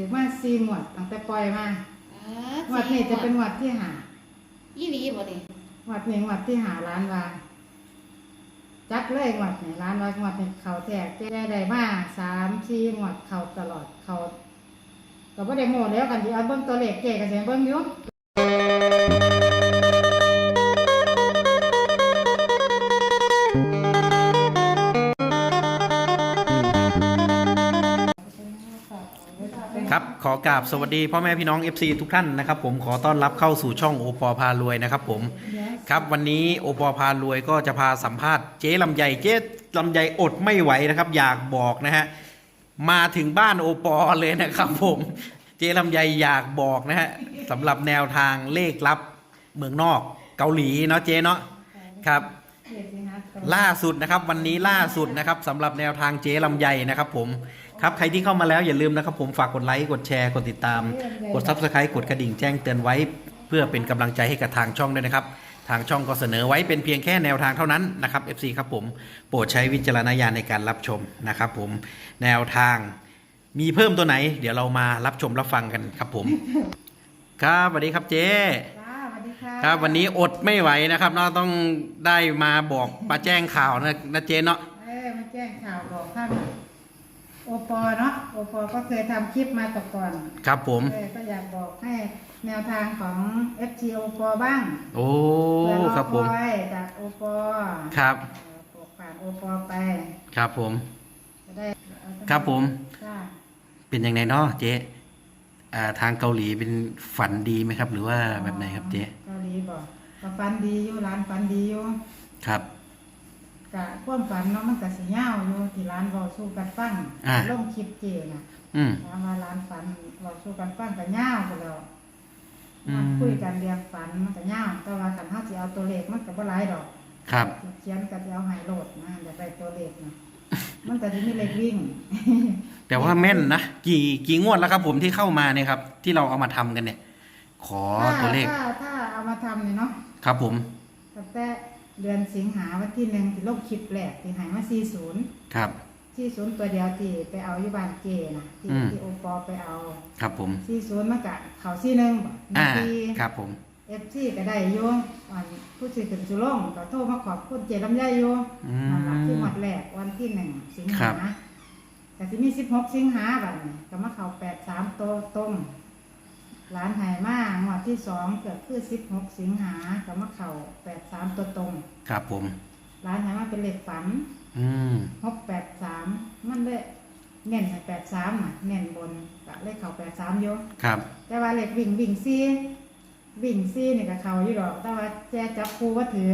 ถือว่าซีหมวดตั้งแต่ปล่อยมาอ่าหมวดนี้จะเป็นหมวดที่หาอีหลีบ่นี่หมวดนี้หมวดที่หาล้านวาจัดเลยหมวดนี้ล้านวาหมวดนี้เขาแตกแก้ได้มาสามสี่หมวดเขาตลอดเขาก็บ่ได้โม่แล้วกันที่เอาเบิ่งตัวเลขเจ๊ก็สิเบิ่งอยู่ กราบสวัสดีพ่อแม่พี่น้อง FC ทุกท่านนะครับผมขอต้อนรับเข้าสู่ช่องโอปอพารวยนะครับผม ครับวันนี้โอปอพารวยก็จะพาสัมภาษณ์เจ๊ลำไยเจ๊ลำไยอดไม่ไหวนะครับ อยากบอกนะฮะมาถึงบ้านโอปอเลยนะครับผมเจ๊ลำไยอยากบอกนะฮะสำหรับแนวทางเลขลับเมืองนอกเกาหลีเนาะเจ๊เนาะครับ ล่าสุดนะครับวันนี้ล่าสุดนะครับสำหรับแนวทางเจ๊ลำไยนะครับผม ครับใครที่เข้ามาแล้วอย่าลืมนะครับผมฝากกดไลค์กดแชร์กดติดตาม กด subscribe กดกระดิ่งแจ้งเตือนไว้ เพื่อเป็นกำลังใจให้กับทางช่องด้วยนะครับ ทางช่องก็เสนอไว้เป็นเพียงแค่แนวทางเท่านั้นนะครับ FC ครับผมโปรดใช้วิจารณญาณในการรับชมนะครับผมแนวทางมีเพิ่มตัวไหน เดี๋ยวเรามารับชมรับฟังกันครับผม ครับสวัสดีครับเจ๊จ้าสวัสดีค่ะครับวันนี้อดไม่ไหวนะครับเนาะต้องได้มาบอกมาแจ้งข่าวนะนะเจนเนาะเอ้ยมาแจ้งข่าวบอกท่าน โอปอเนาะโอปอก็เคยทำคลิปมาแต่ก่อนครับผม เออก็อยากบอกให้แนวทางของ FT โอปอบ้างโอ้เพื่อครับผมออยจากโอปอครับ เอ่อปกผ่านโอปอไปครับผม จะได้เอาครับผม จ้าเป็นยังไงเนาะเจ๊อ่าทางเกาหลีเป็นฝันดีไหมครับ หรือว่าแบบไหนครับเจ๊เกาหลีบอกก็ฟันดีอยู่ร้านฟันดีอยู่ ครับ กะความฝันเนาะมันก็สิยาวอยู่ที่ร้านเว้าสู้กันฟังอ่า ลงคลิปเจน่ะอืม ถามว่าร้านฝันเว้าสู้กันฟังก็ยาวไปแล้วอืมมาคุยกันเรียงฝันมันก็ยาวแต่ว่าคันเฮาสิเอาตัวเลขมันก็บ่หลายดอกครับเขียนก็สิเอาให้โหลดนะอยากได้ตัวเลขนะมันก็สิมีเลขวิ่ง แต่ว่าแม่นนะกี่กี่งวดแล้วครับ ผมที่เข้ามาเนี่ยครับ ที่เราเอามาทำกันเนี่ย ขอตัวเลขถ้าถ้าเอามาทำนี่เนาะครับผมตั้งแต่ เดือนสิงหาวันที่หนึ่งที่ลงคลิปแรกที่ใหายมา40ครับ40ตัวเดียวที่ไปเอาอยู่บ้านเจนะที่อืม ที่โอปอไปเอาครับผม40มันก็เข้า41บ่อ่า ที่ครับผม FC ก็ได้อยู่วันผู้สิขึ้นสุลงก็โทรมาขอบคุณเจลำไยอยู่อืนั่นล่ะที่มหมดแรกวันที่หนึ่งสิงครัหาบ แต่ที่มี16สิงหาบัดนี้ก็มาเข้า83โตวตรง ร้านไหมางวดที่สองเกิดคือ16สิงหาก็มาเข้า83ตัวตรงครับผม ร้านไหมาเป็นเลขฝันอืม683มันเลยเน้นให้83น่ะเน้นบนก็เลขเข้า83อยู่ครับ แต่ว่าเลขวิ่งวิ่งซี่วิ่งซี่นี่ก็เข้าอยู่ดอก แต่ว่าแจจับครูว่าถือ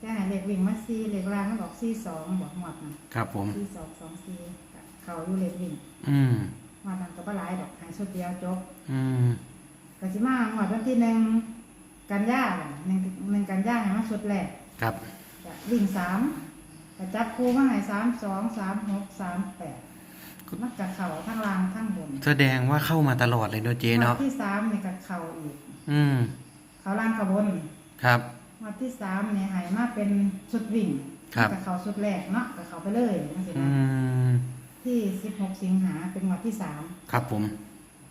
แจให้เลขวิ่งมาซี่เลขล่างมันบอกซี่สองบอกหมดน่ะครับผมซี่สองสองซี่ก็เข้าอยู่เลขวิ่ง อืมหมดนั้นก็บ่หลายดอกใหายชุดเดียวจบ อืม ก็สิมาหมดวันที่หนึ่งกันยาหนึ่งหนึ่งกันยาให้มาชุดแรกครับก็วิ่งสามก็จับครูมาให้สามสองสามหกสามแปดมันก็เข่าทั้งล่างทั้งบนแสดงว่าเข้ามาตลอดเลยเนอะเจ๊เนาะงวดที่สามนี่ก็เข่าอีก อืมเขาล่างเขาบนครับงวดที่สามเนี่ยใหายมาเป็นชุดวิ่งครับกับเขาชุดแรกเนาะกับเขาไปเลยนั่นสิอืนะมที่สิบหกสิงหาเป็นงวดที่สามครับผม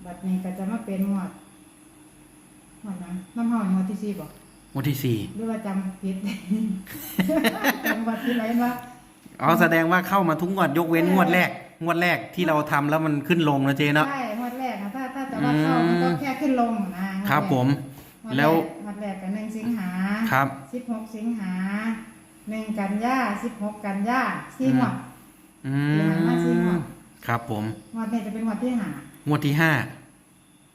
บัดนี้ก็จะมาเป็นงวด งวดนั้นน้ำหอมงวดที่สี่บอกวันที่สี่หรือว่าจำผิด จำงวดที่ไหนวะอ๋อแสดงว่าเข้ามาทุกงวดยกเว้นงวดแรก งวดแรกที่เราทำแล้วมันขึ้นลงนะเจ๊เนาะใช่งวดแรกนะถ้าถ้าจะว่าเข้าอืมมันก็แค่ขึ้นลงนะครับผมงดรกแล้วงวดแรกกับหนึ่งสิงหาครับสิบหกสิงหาหนึ่งกันยาสิบหกกันยาสี่งวดอืที่ผ่านมาสี่งวมดครับผมงวดนี้จะเป็นงวดที่หางวดที่ห้า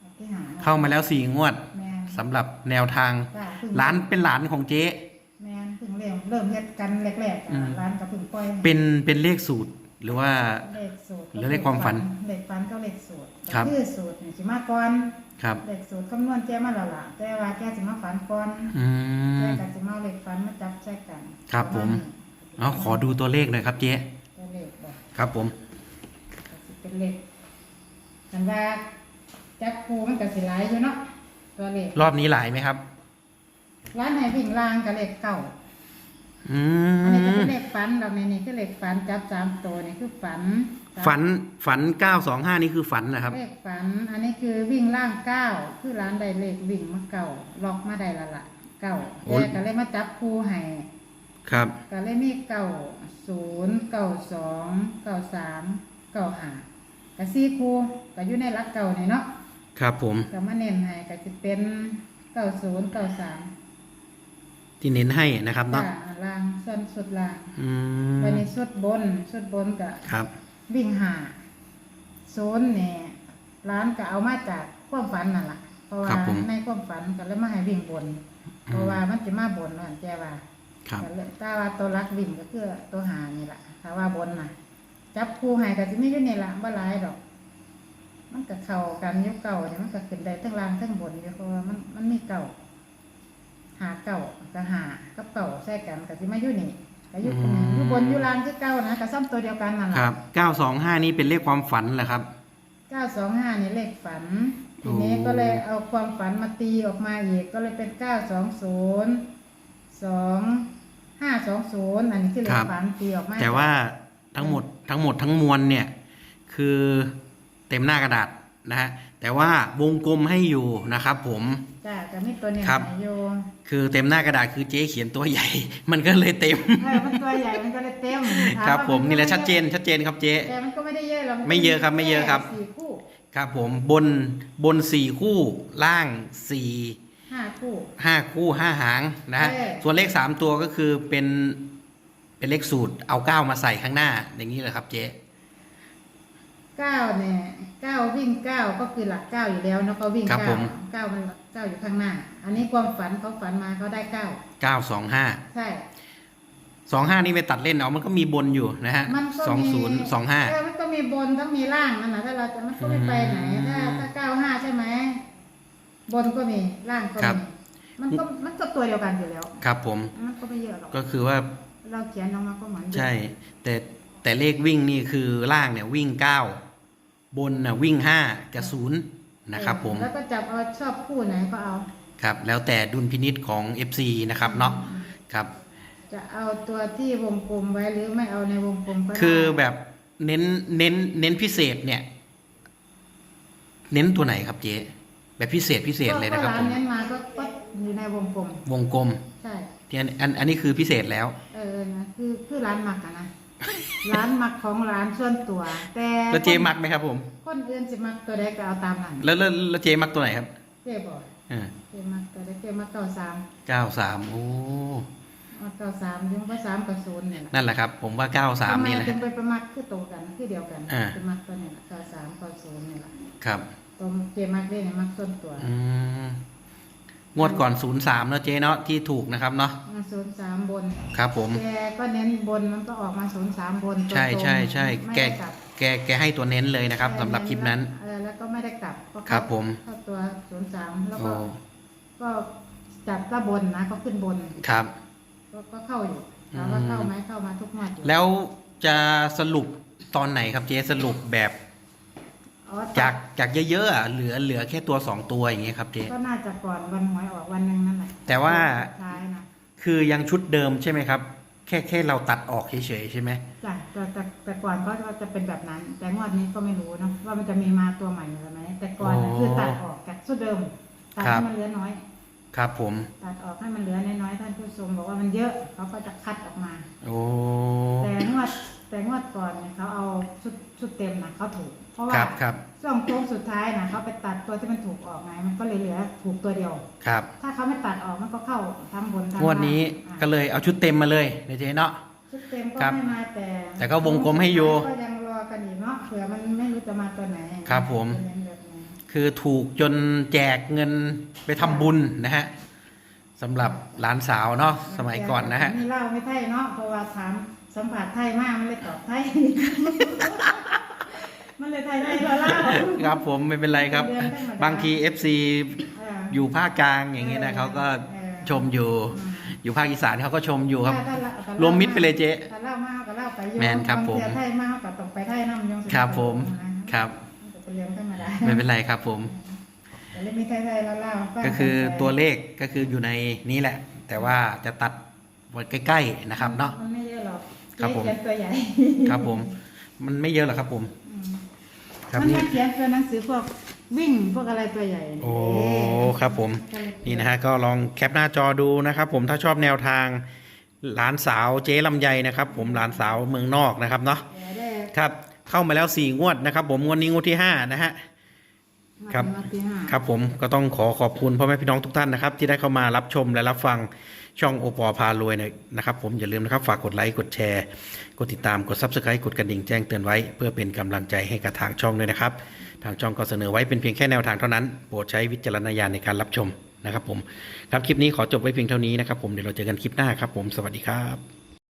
งวดที่หาเข้ามาแล้วสี่งวดแมน สำหรับแนวทางจ้ะเพิ่งร้านเป็นหลานของเจ๊ แมนเพิ่งเริ่มเริ่มเฮ็ดกันแรกๆอือะม ร้านกับเพิ่งปล่อยเป็นเป็นเลขสูตรหรือว่า เลขสูตรหรือเลขความฝันเลขฝันก็เลขสูตรครับคือสูตรนี่สิมาก่อนครับ เลขสูตรคำนวณแจ้มาแล้วล่ะแต่ว่าแกสิมาฝันก่อนอืแกมก็สิมาเอาเลขฝันมาจับใส่กันครับผม เอาขอดูตัวเลขหน่อยครับเจ๊ตัวเลขบอกครับผม ก็สิเป็นเลขกันว่าจับครูมันก็สิหลายอยู่เนาะ ตัวเลขรอบนี้หลายไหมครับ ร้านไหนวิ่งล่างกับเลขเก้าอือันนี้ก็มเป็นเลขฝันเราในนี้คือเลขฝันจับสามตัวนี่คือฝันฝันฝันเก้าสองห้านี่คือฝันนะครับ เลขฝัน อันนี้คือวิ่งล่างเก้าคือร้านใดเลขวิ่งมาเก่าล็อกมาได้ละละเก่าโอ้แกก็เลยมาจับคู่ให้ ครับ ก็เลยมีเก่าศูนย์เก่าสองเก่าสามเก่าห้าก็สี่คู่ก็อยู่ในหลักเก่านี่เนาะ ครับผม ก็มาเน้นให้ก็จะเป็นเก่าศูนย์เก่าสามที่เน้นให้นะครับเนาะจ้ะล่างส่วนสุดล่างอืมวันนี้สุดบนสุดบนก็ครับวิ่งหาโซนเนี่ยร้านก็เอามาจากความฝันนั่นแหละเพราะว่าครับผม ในความฝันก็เลยมาให้วิ่งบน เพราะว่ามันจะมาบนนั่นแจ้ว่าครับ ก็เลยถ้าว่าตัวรักวิ่งก็คือตัวหานี่แหละถ้าว่าบนน่ะ จับคู่ให้ก็จะไม่อยู่นี่ละบ่หลายดอก มันก็เข้ากันอยุคเก่าเนี่ยมันก็ขึ้นได้ทั้งล่างทั้งบนอยู่เพราะว่ามันมันมีเก่า หาเก่าก็หากับเก่าใส่กันก็จะมาอยู่นี่ก็อยู่อืม อยู่บนอยู่ล่างคือเก่านะก็ซ้ำตัวเดียวกันนั่นแหคละรับเก้าสองห้านี่เป็นเลขความฝันเหรอครับ เก้าสองห้านี่เลขฝัน ทีนี้โอ้ก็เลยเอาความฝันมาตีออกมาอีกก็เลยเป็นเก้าสองศูนย์สองห้าสองศูนย์อันนี้คือเลขฝันตีออกมาแต่ว่าทั้งหมดทั้งหมดทั้งมวลเนี่ย คือ เต็มหน้ากระดาษนะฮะแต่ว่าวงกลมให้อยู่นะครับ ผมจ้าแต่ไม่ตัวเนี้ครับไหนโยคือเต็มหน้ากระดาษคือเจ๊เขียนตัวใหญ่ มันก็เลยเต็ม เออมันตัวใหญ่มันก็เลยเต็มถาครับ ว่าผมนี่แหละชัดเจนชัดเจนครับเจ๊ แต่มันก็ไม่ได้เยอะหรอกนก็ไม่เยอะครับไม่เยอะครับ สี่คู่ครับ ผมบนบนสี่คู่ล่างสี่ห้าคู่ ห้าคู่ห้าหางนะฮะใช่ส่วนเลขสามตัวก็คือเป็นเป็นเลขสูตรเอาเก้ามาใส่ข้างหน้าอย่างนี้เลยครับเจ๊ เก้าเนี่ยเก้าวิ่งเก้าก็คือหลักเก้าอยู่แล้วเนาะเขาวิ่งครับเก้าผมเก้ามันเก้าอยู่ข้างหน้า อันนี้ความฝันเขาฝันมาเขาได้เก้าเก้าสองห้าใช่ สองห้านี่ไปตัดเล่นเอามันก็มีบนอยู่นะฮะมันก็สองมีศูนย์สองห้า เออมันก็มีบนต้องมีล่างนั่นแหละถ้าเราจะมันก็ไม่ไปไหนอืมถ้าถ้าเก้าห้าใช่ไหมบนก็มีล่างก็ครับ มีมันก็มันก็ตัวเดียวกันอยู่แล้ว ครับผมมันก็ไม่เยอะหรอกก็คือว่าเราเขียนออกมาก็เหมือนเดิมใช่ แต่ แต่เลขวิ่งนี่คือล่างเนี่ยวิ่งเก้าบนน่ะวิ่งห้ากับศูนย์นะครับผมแล้วก็จับเอาชอบคู่ไหนก็เอาครับแล้วแต่ดุลพินิษของ FC นะครับเนาะครับ จะเอาตัวที่วงกลมไว้หรือไม่เอาในวงกลมก็ได้คือแบบเน้นเน้นเน้นพิเศษเนี่ย เน้นตัวไหนครับเจ๊แบบพิเศษพิเศษเลยนะครับก็ผมร้านนั้นมาก็ก็อยู่ในวงกลมวงกลมใช่ที่อันอันอันนี้คือพิเศษแล้ว เออนะคือคือร้านหมักอะนะ ร้านหมักของร้านส่วนตัว แต่แล้วเจ๊มักไหมครับผม คนอื่นจะมักตัวใดก็เอาตามนั้นแล้วแล้วแล้วเจ๊มักตัวไหนครับ เจ๊บอกอ่าเจ๊มักตัวใดเจ๊มักเก้าสามเก้าสามโอ้มักเก้าสามยังก็สามกับศูนย์เนี่ยแหละนั่นแหละครับ ผมว่าเก้าสามนี่แหละ ทำไถึงไปประมักคือโตวกันคือเดียวกันอ่าเป็นมักตัวเนี่ยแหละเก้าสามเก้าศูนย์เนี่ยแหละครับตัวเจ๊มักเล่นเนี่ยมักส่วนตัว อืม งวดก่อนศูนย์สามเนาะเจ๊เนาะที่ถูกนะครับเนาะมาศูนย์สามบน ครับผม แกก็เน้นบนมันก็ออกมาศูนย์สามบนใช่ตรงๆใช่ใช่ไม่แกได้กลับแกแกให้ตัวเน้นเลยนะครับสำหรับคลิปนั้น เออแล้วก็ไม่ได้กลับก็เข้าครับผม เข้าตัวศูนย์สามแล้วโอ้ก็ก็จับก็บนนะก็ขึ้นบนครับ ก็ก็เข้าอยู่ถามว่าอืมเข้าไหมเข้ามาทุกงวดอยู่แล้วจะสรุปตอนไหนครับเจ๊สรุปแบบอ๋อ จากจากเยอะๆอะเหลือเหลือแค่ตัวสองตัวอย่างเงี้ยครับเจ๊ก็น่าจะก่อนวันหวยออกวันหนึ่งนั่นแหละแต่ว่าสุดท้ายนะคือยังชุดเดิมใช่ไหมครับ แค่แค่เราตัดออกเฉยๆใช่ไหมจ้ะแต่แต่แต่ก่อนก็จะเป็นแบบนั้น แต่งวดนี้ก็ไม่รู้เนอะว่ามันจะมีมาตัวใหม่หรือไหมแต่ก่อนน่ะคือตัดออกจากสุดเดิมตัดให้มันเหลือน้อย ครับผมตัดออกให้มันเหลือน้อยๆท่านผู้ชมบอกว่ามันเยอะเขาก็จะคัดออกมา โอ้แต่งวด แต่งวดก่อนเนี่ยเขาเอาชุดชุดเต็มนะเขาถูก เพราะคว่ารับครับ ช่วงโค้งสุดท้ายนะเขาไปตัดตัวที่มันถูกออกไงมันก็เลยเหลือถูกตัวเดียว ครับ ถ้าเขาไม่ตัดออกมันก็เข้าทั้งบนทั้งงวดนี้ล่างก็เลยเอาชุดเต็มมาเลยเดี๋ยวเจ๊เนาะ ชุดเต็มก็ครับไม่มาแต่แต่ก็วงกลมให้อยู่ก็ยังรอกันอีกเนาะเผื่อมันไม่รู้จะมาตัวไหนครับผมจะเน้นแบบไหนคือถูกจนแจกเงินไปทำบุญนะฮะสำหรับหลานสาวเนาะสมัยก่อนนะฮะนี่เล่าไม่ไทยเนาะเพราะว่าถาม สัมผัสไทยมากมันเลยตอบไทย มันเลยไทยได้เราเล่าครับผมไม่เป็นไรครับเดือนธรรมดาบางที FC เอออยู่ภาคกลางอย่างนี้นะเขาก็เออชมอยู่อืมอยู่ภาคอีสานเขาก็ชมอยู่ครับถ้าถ้าถ้ารวมมิตรไปเลยเจ๊ถ้าเล่ามากก็เล่าไปโยแม่นครับผมางทีไทยมากก็ต้องไปไทยน้ำยงสิครับผมนะครับมันก็เป็นเรื่องธรรมดาไม่เป็นไรครับผมแต่เรื่องมีไทยไทยๆเล่าๆฟังก็คือไปตัวเลขก็คืออยู่ในนี้แหละ แต่ว่าจะตัดไว้ใกล้ๆนะครับเนาะมันไม่เยอะหรอก ครับผม เขียนตัวใหญ่ครับผม มันไม่เยอะหรอกครับผม อืมครับมันนี่ มาเขียนตัวหนังสือพวกวิ่งพวกอะไรตัวใหญ่โอ้ ครับผม นี่นะฮะก็ลองแคปหน้าจอดูนะครับผมถ้าชอบแนวทาง หลานสาวเจ๊ลำไยนะครับผมหลานสาวเมืองนอกนะครับเนาะเดี๋ยวได้ครับ เข้ามาแล้วสี่งวดนะครับผมงวดนี้งวดที่ห้านะฮะครับมาที่ห้า ครับผมก็ต้องขอขอบคุณพ่อแม่พี่น้องทุกท่านนะครับ ที่ได้เข้ามารับชมและรับฟัง ช่องโอปอพารวยนะครับ ผมอย่าลืมนะครับฝากกดไลค์กดแชร์กดติดตามกด subscribe กดกระดิ่งแจ้งเตือนไว้ เพื่อเป็นกำลังใจให้กับทางช่องด้วยนะครับ ทางช่องก็เสนอไว้เป็นเพียงแค่แนวทางเท่านั้นโปรดใช้วิจารณญาณในการรับชมนะครับผมครับคลิปนี้ขอจบไว้เพียงเท่านี้นะครับผมเดี๋ยวเราเจอกันคลิปหน้าครับผมสวัสดีครับ